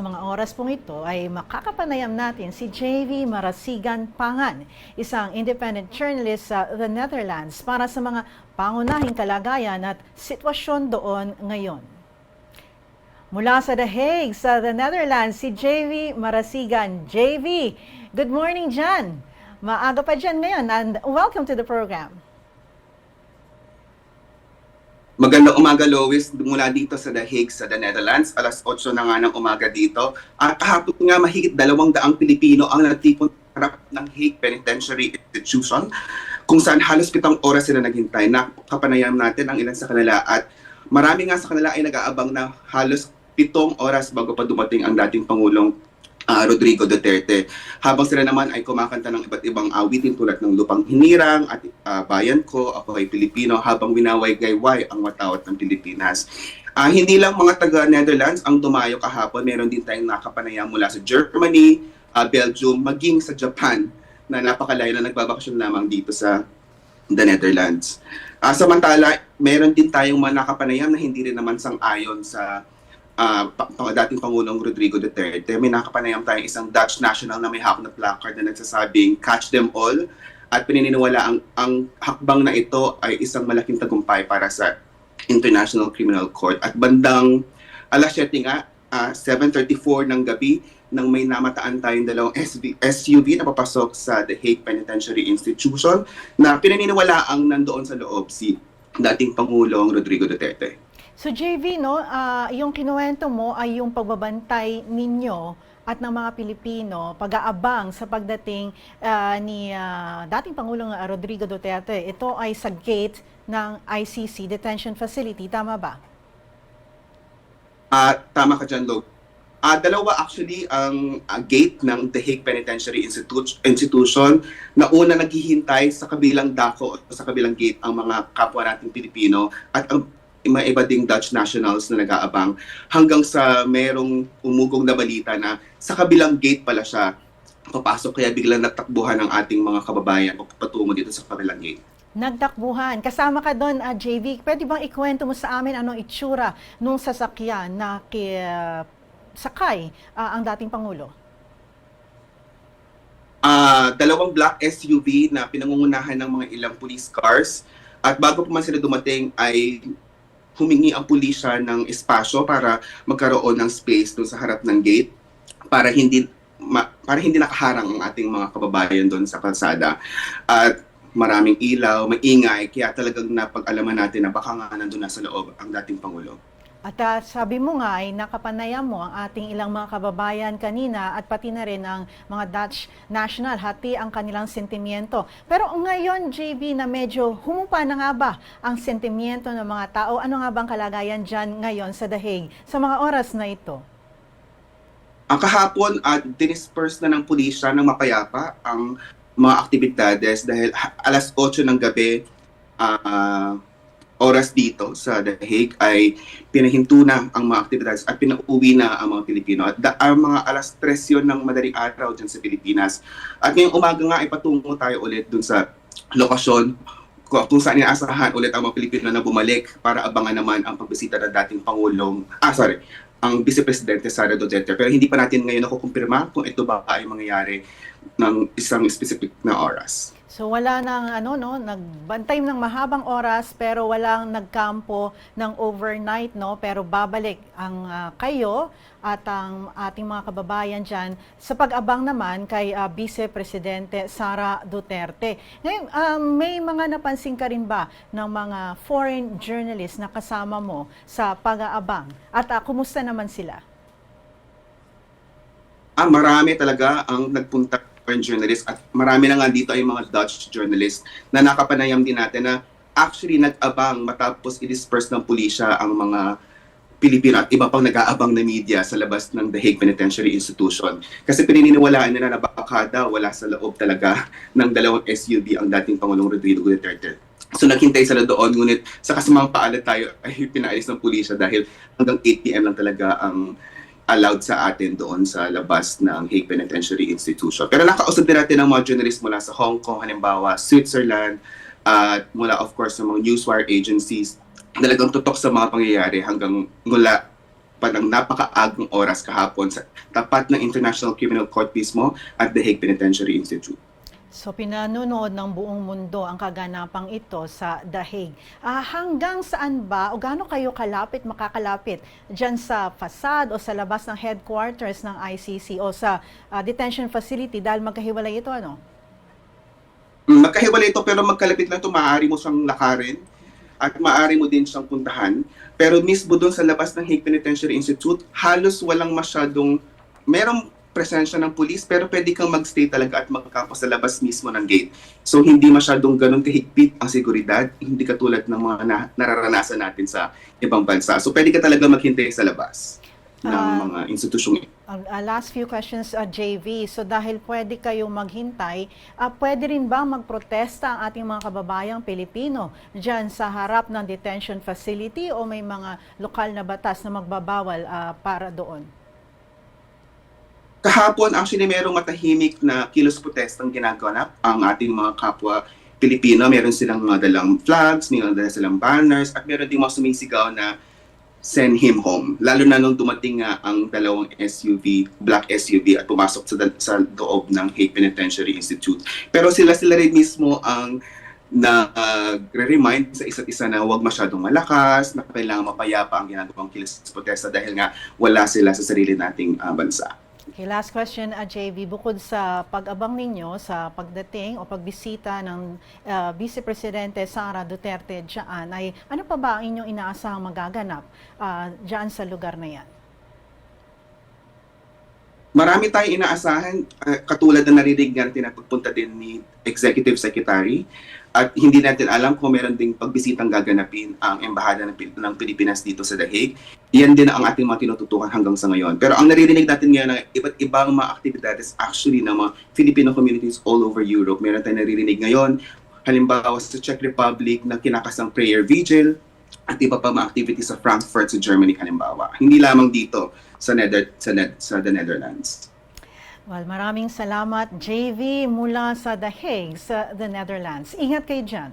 Sa mga oras pong ito ay makakapanayam natin si JV Marasigan Pangan, isang independent journalist sa the Netherlands para sa mga pangunahing kalagayan at sitwasyon doon ngayon. Mula sa The Hague, sa the Netherlands, si JV Marasigan. JV, good morning dyan. Maaga pa dyan ngayon and welcome to the program. Magandang umaga, Lois, mula dito sa The Hague sa The Netherlands. Alas 8 na nga ng umaga dito. At kahapon nga mahigit dalawang daang Pilipino ang natipon harap ng Hague Penitentiary Institution kung saan halos pitang oras sila naghintay. Nakapanayam natin ang ilan sa kanila at marami nga sa kanila ay nag-aabang na halos pitong oras bago pa dumating ang dating Pangulong ah, Rodrigo Duterte. Habang sila naman ay kumakanta ng iba't ibang awitin tulad ng Lupang Hinirang at ah, Bayan Ko, Ako ay Pilipino, habang winaway-gayway ang watawat ng Pilipinas. Ah, hindi lang mga taga-Netherlands ang dumayo kahapon, meron din tayong nakapanayam mula sa Germany, ah, Belgium, maging sa Japan na napakalayo na nagbabakasyon lamang dito sa the Netherlands. Ah, samantala, meron din tayong mga nakapanayam na hindi rin naman sang-ayon sa pa- dating Pangulong Rodrigo Duterte. May nakapanayam tayong isang Dutch national na may hawak na placard na nagsasabing catch them all at pininiwala ang, ang hakbang na ito ay isang malaking tagumpay para sa International Criminal Court. At bandang alas 7 nga, ah, 7.34 ng gabi, nang may namataan tayong dalawang SV, SUV na papasok sa The Hague Penitentiary Institution na pinaniniwala ang nandoon sa loob si dating Pangulong Rodrigo Duterte. So JV, no, ah, yung kinuwento mo ay yung pagbabantay ninyo at ng mga Pilipino pag-aabang sa pagdating ah, ni ah, dating Pangulong Rodrigo Duterte. Ito ay sa gate ng ICC detention facility, tama ba? Ah, tama ka dyan, Lo. Ah, dalawa actually ang ah, gate ng The Hague Penitentiary Institute, Institution na una naghihintay sa kabilang dako o sa kabilang gate ang mga kapwa nating Pilipino at ang mga iba ding Dutch nationals na nag-aabang hanggang sa merong umugong na balita na sa kabilang gate pala siya papasok kaya biglang natakbuhan ng ating mga kababayan patungo dito sa kabilang gate. Nagtakbuhan. Kasama ka doon, ah, JV. Pwede bang ikwento mo sa amin anong itsura nung sasakyan na ki, ah, sakay ah, ang dating Pangulo? Ah, dalawang black SUV na pinangungunahan ng mga ilang police cars at bago pa man sila dumating ay humingi ang pulisya ng espasyo para magkaroon ng space doon sa harap ng gate para hindi ma- para hindi nakaharang ang ating mga kababayan doon sa kalsada. At maraming ilaw, maingay, kaya talagang napag-alaman natin na baka nga nandun na sa loob ang dating Pangulo. At ah, sabi mo nga ay nakapanayam mo ang ating ilang mga kababayan kanina at pati na rin ang mga Dutch national, hati ang kanilang sentimiento. Pero ngayon, JB, na medyo humupa na nga ba ang sentimiento ng mga tao? Ano nga bang kalagayan dyan ngayon sa The Hague sa mga oras na ito? Ang kahapon at dinisperse na ng pulisya ng mapayapa ang mga aktibidades dahil alas 8 ng gabi ah, oras dito sa The Hague ay pinahinto na ang mga aktibidades at pinauwi na ang mga Pilipino. At da- ang mga alas 3 yun ng madaling araw dyan sa Pilipinas. At ngayong umaga nga ay patungo tayo ulit dun sa lokasyon kung saan inaasahan ulit ang mga Pilipino na bumalik para abangan naman ang pagbisita ng dating Pangulong, ah sorry, ang Vice Presidente Sara Duterte. Pero hindi pa natin ngayon nakukumpirma kung ito ba ay mangyayari ng isang specific na oras. So wala nang ano no, nagbantay ng mahabang oras pero walang nagkampo ng overnight no, pero babalik ang ah, kayo at ang ating mga kababayan diyan sa pag-abang naman kay ah, Vice Presidente Sara Duterte. Ngayon, ah, may mga napansin ka rin ba ng mga foreign journalists na kasama mo sa pag-aabang? At ah, kumusta naman sila? Ah, marami talaga ang nagpunta foreign journalist at marami na nga dito ay mga Dutch journalist na nakapanayam din natin na actually nag-abang matapos i-disperse ng pulisya ang mga Pilipino at iba pang nag-aabang na media sa labas ng The Hague Penitentiary Institution. Kasi pininiwalaan nila na baka daw wala sa loob talaga ng dalawang SUV ang dating Pangulong Rodrigo Duterte. So naghintay sila doon, ngunit sa kasamang paalat tayo ay pinaalis ng pulisya dahil hanggang 8 p.m. lang talaga ang allowed sa atin doon sa labas ng Hague Penitentiary Institution. Pero nakausap din natin ng mga journalist mula sa Hong Kong, halimbawa Switzerland, at mula of course sa mga newswire agencies, talagang tutok sa mga pangyayari hanggang mula pa ng napakaagang oras kahapon sa tapat ng International Criminal Court mismo at The Hague Penitentiary Institute. So pinanonood ng buong mundo ang kaganapang ito sa Hague. Ah, hanggang saan ba o gaano kayo kalapit makakalapit diyan sa fasad o sa labas ng headquarters ng ICC o sa ah, detention facility dahil magkahiwalay ito ano? Magkahiwalay ito pero magkalapit lang ito, maaari mo siyang lakarin at maaari mo din siyang puntahan. Pero mismo doon sa labas ng Hague Penitentiary Institute, halos walang masyadong, merong presensya ng pulis pero pwede kang magstay talaga at magkapos sa labas mismo ng gate. So hindi masyadong ganun kahigpit ang seguridad, hindi katulad ng mga na, nararanasan natin sa ibang bansa. So pwede ka talaga maghintay sa labas ng Ah. mga institusyong ah, last few questions, ah, JV. So dahil pwede kayong maghintay, ah, pwede rin ba magprotesta ang ating mga kababayang Pilipino dyan sa harap ng detention facility o may mga lokal na batas na magbabawal ah, para doon? Kahapon actually merong matahimik na kilos protestang ginagawa ang ating mga kapwa Pilipino. Meron silang mga dalang flags, meron dalang silang banners, at meron din mga sumisigaw na send him home. Lalo na nung dumating nga ang dalawang SUV, black SUV at pumasok sa, sa loob ng Hague Penitentiary Institute. Pero sila sila rin mismo ang na remind sa isa't isa na huwag masyadong malakas, na kailangan mapayapa ang ginagawang kilos protesta dahil nga wala sila sa sarili nating ah, bansa. Okay, last question, uh, JV. Bukod sa pag-abang ninyo sa pagdating o pagbisita ng uh, Vice Presidente Sara Duterte dyan, ay ano pa ba ang inyong inaasahang magaganap uh, dyan sa lugar na yan? Marami tayong inaasahan, uh, katulad na narinig natin na pagpunta din ni Executive Secretary at hindi natin alam kung meron ding pagbisitang gaganapin ang Embahada ng, ng Pilipinas dito sa The Hague. Yan din ang ating mga tinututukan hanggang sa ngayon. Pero ang naririnig natin ngayon na iba't ibang mga aktibidades actually ng mga Filipino communities all over Europe. Meron tayong naririnig ngayon, halimbawa sa Czech Republic na kinakasang prayer vigil, at iba pa mga activities sa Frankfurt sa Germany halimbawa. Hindi lamang dito sa, Nether, sa, Net, sa the Netherlands. Well, maraming salamat, JV, mula sa The Hague, sa the Netherlands. Ingat kayo dyan.